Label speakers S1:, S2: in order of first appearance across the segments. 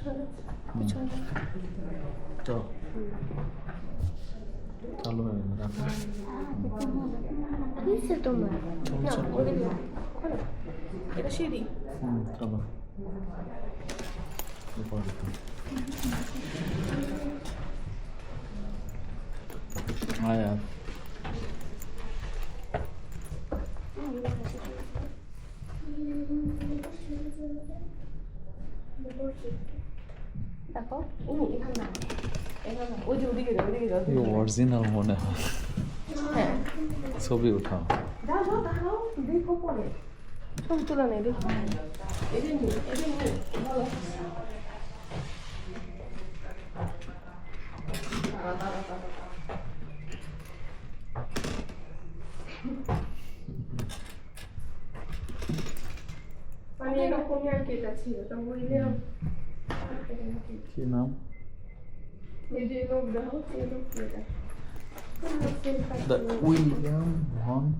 S1: পিছনে পিছনে
S2: চল চালু হয়ে গেল রাখো
S1: কিসে তোমার
S2: চল
S1: না
S2: চল
S1: ওদিকে খোলো। এটা সিঁড়ি
S2: হুম চলো উপরে তো। আয় আর
S1: দেখো উনি এখানে না এখানে না। ওই যে ওদিকে যাও ওদিকে যাও
S2: অরিজিনাল মনে হয় ছবি উঠাও
S1: দেখো পরে ছবি তোলা নেই দেখো। মানে এরকমই আর কি এটা ছিল তো বুঝলে Que não.
S2: Da
S1: William Ron.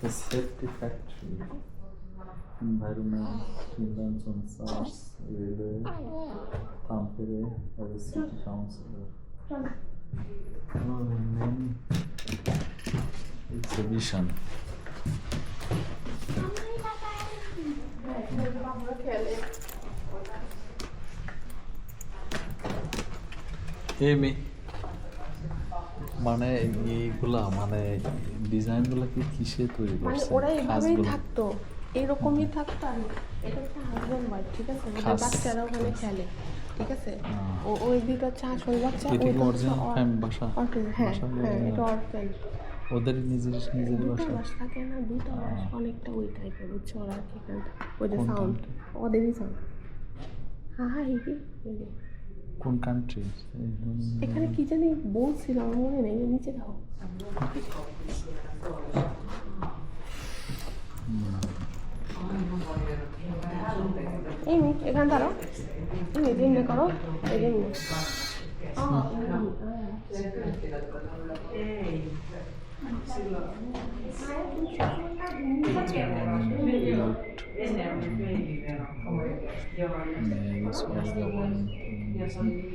S2: The safety factory. Environment Kingdoms on SARS, River, Tampere, the city council. No, name exhibition.
S1: খেলে
S2: এমি মানে এইগুলা মানে ডিজাইনগুলো কি কিসে তৈরি
S1: মানে
S2: করছে?
S1: ওরা এভাবেই থাকতো। এরকমই থাকতো আর এটা হাজব্যান্ড ওয়াইফ ঠিক আছে? ওদের বাচ্চারা ওখানে খেলে ঠিক আছে? ও। ওই দুটো হচ্ছে আসল বাচ্চা হচ্ছে
S2: অরিজিনাল বাসা?
S1: হ্যাঁ হ্যাঁ এটা অর্ফেন
S2: ওদের নিজের নিজের বাসা
S1: থাকে না দুটো বাস
S2: আহ।
S1: অনেকটা ওই টাইপের বুঝছ ওরা ওই যে সাউন্ড? ওদেরই সাউন্ড হ্যাঁ হ্যাঁ হিকি এই।
S2: কোন কান্ট্রি
S1: এখানে কি জানি বলছিল আমার মনে নেই নিচে দাও এই এখানে দাঁড়াও। এই দিন করো এই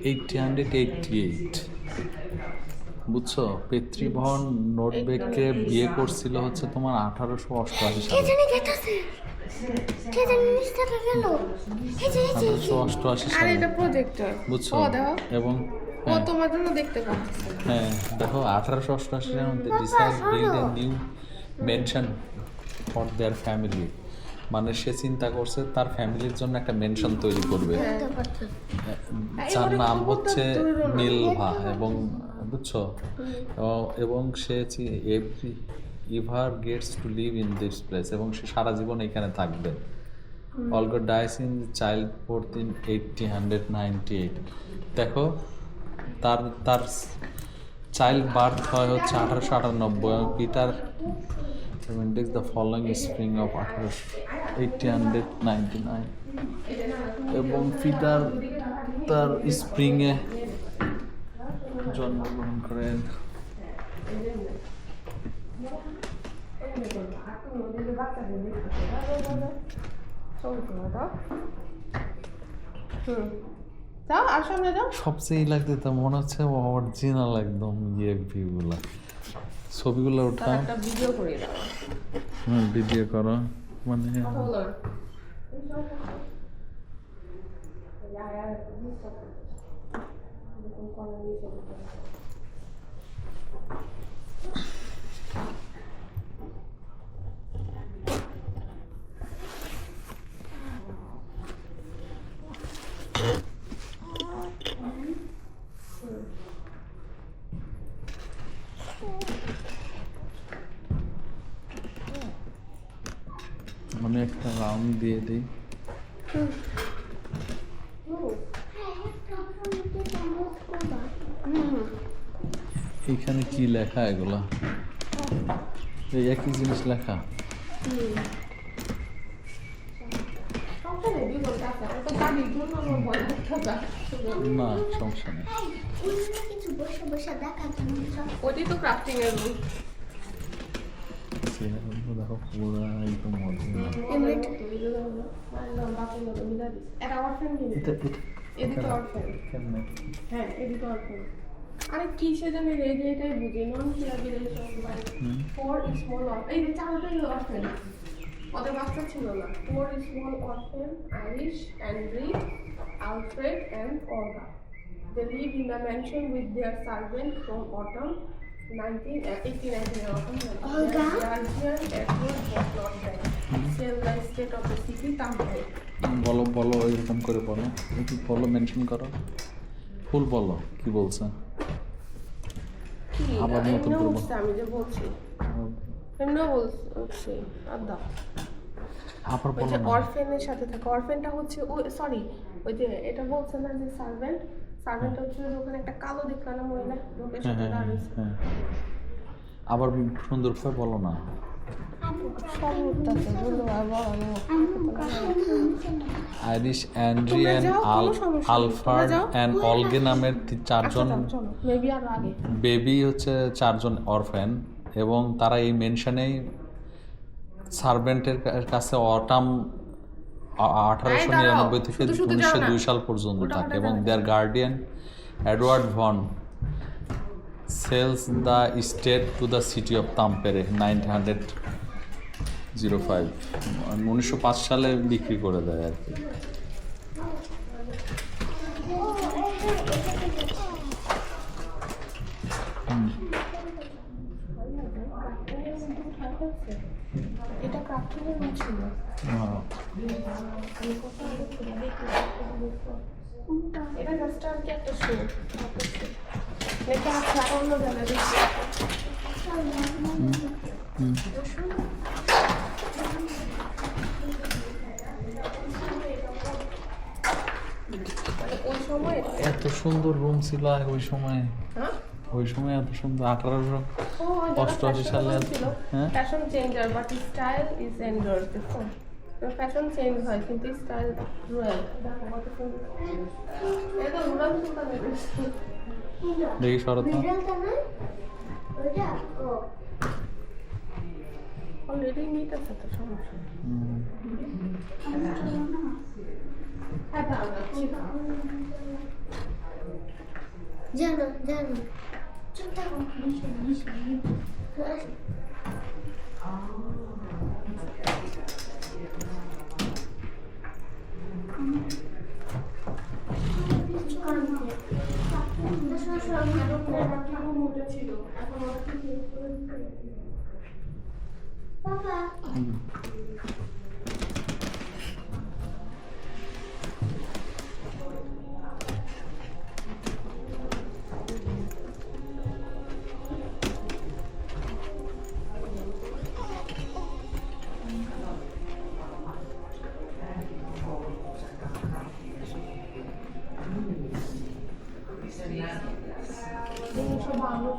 S2: এইটটি হান্ড্রেড এইটটি এইট বুঝছ? পেতৃভবন নোটবেককে বিয়ে করছিল হচ্ছে তোমার আঠারোশো অষ্টআশি সালে। আঠারোশো অষ্টআশি সালে। বুঝছ? এবং
S1: ও
S2: হ্যাঁ,
S1: তোমার জন্য দেখতে পাচ্ছে।
S2: হ্যাঁ দেখো আঠারোশো অষ্টআশি সালের মধ্যে decide build a new mansion for their family মানে সে চিন্তা করছে তার ফ্যামিলির জন্য একটা মেনশন তৈরি করবে। যার নাম হচ্ছে মিলভা এবং বুঝছ? এবং সে every ever gets to live in this place এবং সে সারা জীবন এখানে থাকবে। Olga dies in childbirth in eighteen hundred ninety eight দেখো তার তার চাইল্ড বার্থ হয় হচ্ছে আঠারোশো আটানব্বই এবং Peter index the following spring of আঠারোশো এইটটি হান্ড্রেড নাইনটি নাইন এবং পিটার তার স্প্রিংয়ে জন্মগ্রহণ করেন।
S1: হুম। যাও আর সামনে যাও।
S2: সবচেয়ে ই লাগতে তো মনে হচ্ছে অরিজিনাল একদম ইয়ে ভিউগুলা। ছবিগুলো ওঠা
S1: একটা ভিডিও করে দাও।
S2: হুম ভিডিও করো। মানে
S1: হলো
S2: আমি একটা রাউন্ড দিয়ে দিই। এখানে কি লেখা এগুলা? এই একই জিনিস লেখা? না সমস্যা নেই।
S1: তো ক্রাফটিং এর রুল
S2: দেখো পুরো একদম
S1: আরে কি সেজন্য রে যে এটাই নন ফোর স্মল এই ওদের বাচ্চা ছিল না four small orphan Irish Andre Alfred and Olga They mansion with their servant from autumn 19, uh, 1899 autumn.
S3: Olga?
S1: Their guardian Edward was not there. Sell the state of the city, Tampere.
S2: বলো বলো এরকম করে বলো একটু বলো mention করো ফুল বলো কি বলছে আবার নতুন করে বল।
S1: আমি যে বলছি এমনিও বলছি আর দাও
S2: আবার বলো
S1: অরফেনের সাথে থাকে অরফেনটা হচ্ছে ও সরি ওই যে এটা বলছে না যে সার্ভেন্ট সার্ভেন্ট হচ্ছে যে ওখানে একটা কালো মহিলা লোকের
S2: হ্যাঁ
S1: সাথে
S2: হ্যাঁ হ্যাঁ
S1: দাঁড়িয়েছে
S2: আবার সুন্দর করে বলো না। আইরিশ অ্যান্ড্রি
S1: তোমরা
S2: অ্যান্ড
S1: যাও, কোনো
S2: আলফার্ড অ্যান্ড অলগে নামের চারজন
S1: আরও আগে।
S2: বেবি হচ্ছে চারজন অরফ্যান এবং তারা এই মেনশনেই সার্ভেন্টের কাছে অটাম আঠারোশো নিরানব্বই থেকে উনিশশো দুই সাল পর্যন্ত থাকে এবং their guardian Edward von sells the state to the city of Tampere nine hundred zero five উনিশশো পাঁচ সালে বিক্রি করে দেয় আর কি। এত সুন্দর রুম ছিল ওই সময়
S1: হ্যাঁ?
S2: ওই সময় এত সুন্দর আঠারোশো অষ্টআশি সালে হ্যাঁ?
S1: Fashion changes but style is endure fashion change হয় কিন্তু স্টাইল রয়্যাল দেখো এটা
S2: শরৎ
S1: অলরেডি নিট আছে তো সমস্যা। হ্যাঁ
S3: জানো জানো। চুপ থাকো
S2: 52.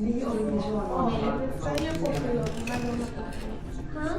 S2: Niye oyuncu var? Ben yapamıyorum. Ben onu. Ha?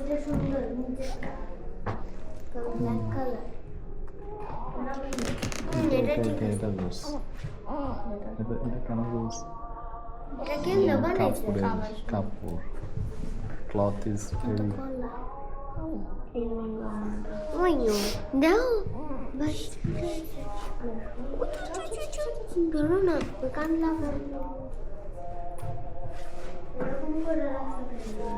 S3: এটা সুন্দর নিচেরটা ব্ল্যাক কালার এটা ঠিক
S2: এটা
S3: আছে
S2: এটা জোস এটা এটা কেন জোস
S3: এটা কেন বানাইছে
S2: কাপড়ের কাপড় ক্লথ ইজ ভেরি
S3: কলা ওই দাও বাস ধরো না কান লাগানো এরকম করে
S1: এটা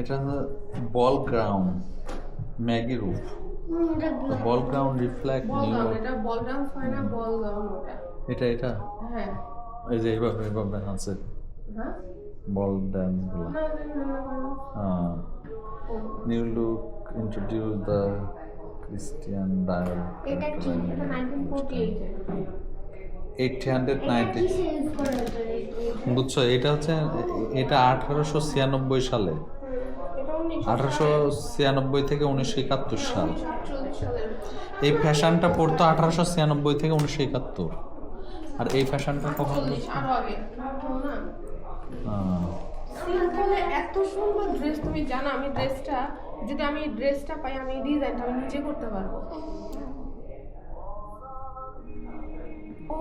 S1: এটা
S2: বল গ্রাউন্ড ম্যাগি roof. Ball gown. Reflect new
S1: এটা বল ডান্স হয় না বল ওটা।
S2: এটা এটা?
S1: হ্যাঁ।
S2: এই যে এইভাবে এইভাবে আছে
S1: হ্যাঁ?
S2: বল ড্যান্সগুলো।
S1: না
S2: new look introduce the Christian Dior
S1: এটা কি? এটা 1948
S2: হান্ড্রেড নাইনটি বুঝছ এটা হচ্ছে এটা আঠারোশো ছিয়ানব্বই সালে। আঠারোশো ছিয়ানব্বই থেকে উনিশশো একাত্তর সাল। এই ফ্যাশনটা পড়তো আঠারোশো ছিয়ানব্বই থেকে উনিশশো একাত্তর। আর এই ফ্যাশনটা কখন
S1: 40 আরও আগে। ভাবো না
S2: আহ,
S1: সিম্পলে এত সুন্দর ড্রেস তুমি জানো আমি ড্রেসটা যদি আমি ড্রেসটা পাই আমি ডিজাইনটা আমি নিজে করতে পারব। ও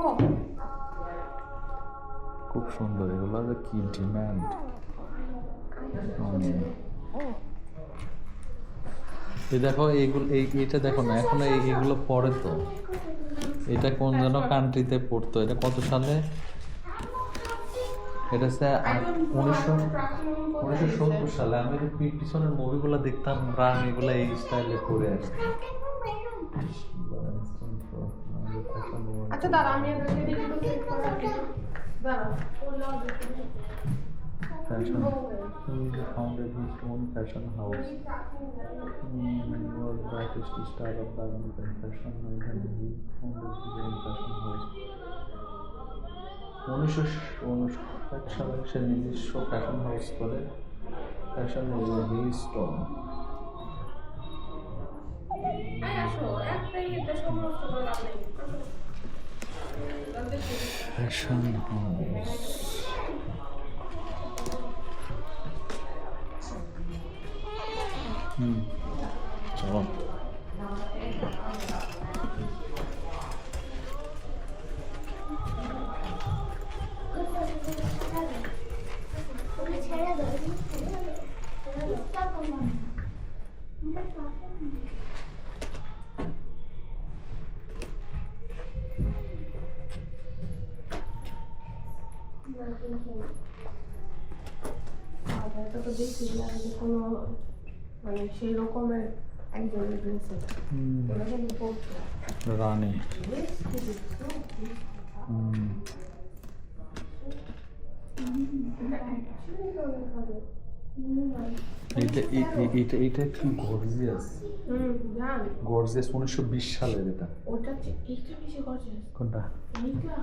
S2: খুব সুন্দর এগুলো কি ডিম্যান্ড এই দেখো এইগুলো এই এটা দেখো না এখন এই- এইগুলো পড়ে তো এটা কোন যেন কান্ট্রিতে পড়তো এটা কত সালে এটা হচ্ছে উনিশশো উনিশশো সত্তর সালে আমি পিছনের মুভিগুলো দেখতাম রান এগুলো এই স্টাইলে করে আসছে
S1: আচ্ছা দাঁড়া আমি দাঁড়া
S2: Fashion. He founded his own fashion house. Mm, was brightest star of the American fashion and he founded his own fashion house. উনিশশো উনষাট সালে সে নিজস্ব ফ্যাশন হাউস করে ফ্যাশন হিলস্টোন
S1: এই আসো
S2: হুম চলো
S3: ছেড়ে দাও
S1: আর এটা তো দেখছি না যে কোনো মানে সেই রকমের একজনের ড্রেস
S2: হুম,
S1: পড়তো
S2: রানী। কি গর্জিয়াস
S1: হুম।
S2: গর্জিয়াস উনিশশো বিশ সালের এটা।
S1: ওটা এইটা বেশি গর্জিয়াস
S2: কোনটা?
S1: এইটা?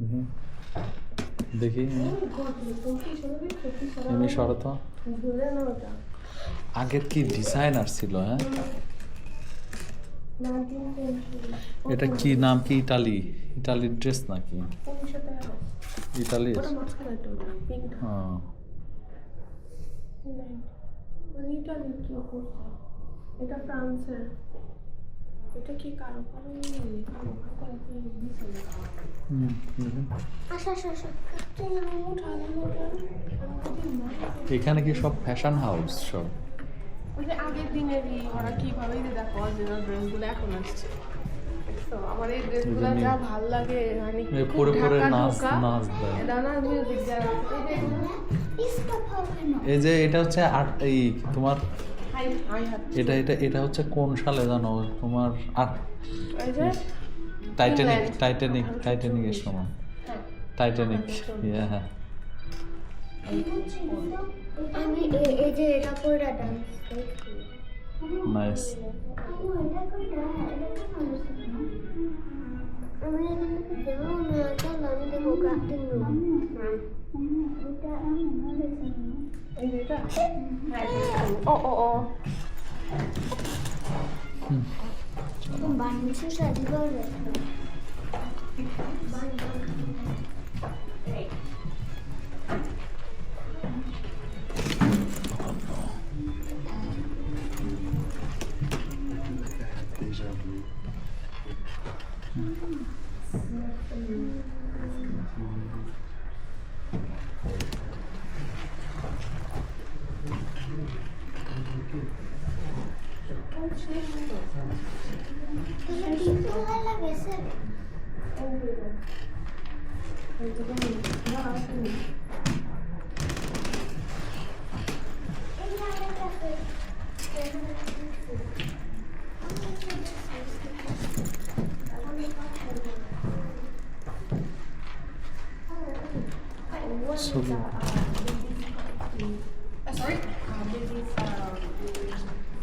S2: হুম। দেখি। এমনি
S1: না ওটা।
S2: আগের কি ডিজাইনার ছিল হ্যাঁ? এটা কি নাম কি? ইটালি ইটালির ড্রেস নাকি? ইটালি
S1: মানে এটা ফ্রান্সের। এটা কি কারও কারও
S2: এখানে কি সব ফ্যাশন হাউস সব
S1: ওই আগের দিনেরই ওরা কীভাবে দেখো অরিজিনাল ড্রেসগুলো এখন আসছে আমার এই ড্রেসগুলো
S2: যে
S1: যা ভালো লাগে মানে
S2: পরে পরে
S1: ঢাকা
S2: নাচ নাচ দেয়
S1: এটা মিউজিক এই যে
S3: স্টপ হবে না
S2: এই যে এটা হচ্ছে এই তোমার এটা এটা এটা হচ্ছে কোন সালে জানো? তোমার আট
S1: এই যে
S2: টাইটানিক টাইটানিক টাইটানিকের সময়। টাইটানিক ইয়ে হ্যাঁ।
S3: আমি এই যে এটা করে ডান্স
S2: নাইস
S3: আমি এখানে যাব না চল আমি দেখব ক্রাফটিং রুম
S1: এই যে এটা ও ও ও
S3: বানিয়ে সাজি করবে গেছে
S2: ছবি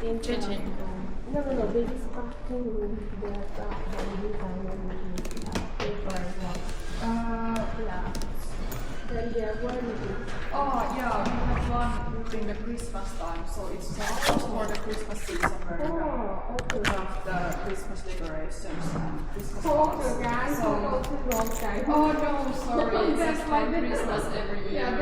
S1: in Chechen. No, no, no, baby's crafting room. They are crafting design and uh, paper.
S4: Uh, yeah.
S1: Then they are working.
S4: Oh, yeah, we have one during the Christmas time, so it's for the Christmas season where we
S1: Oh, okay.
S4: have the Christmas decorations and Christmas
S1: Okay,
S4: cards.
S1: guys,
S4: So-
S1: so, wrong time.
S4: Oh no, sorry, it's like Christmas every year.
S1: Yeah,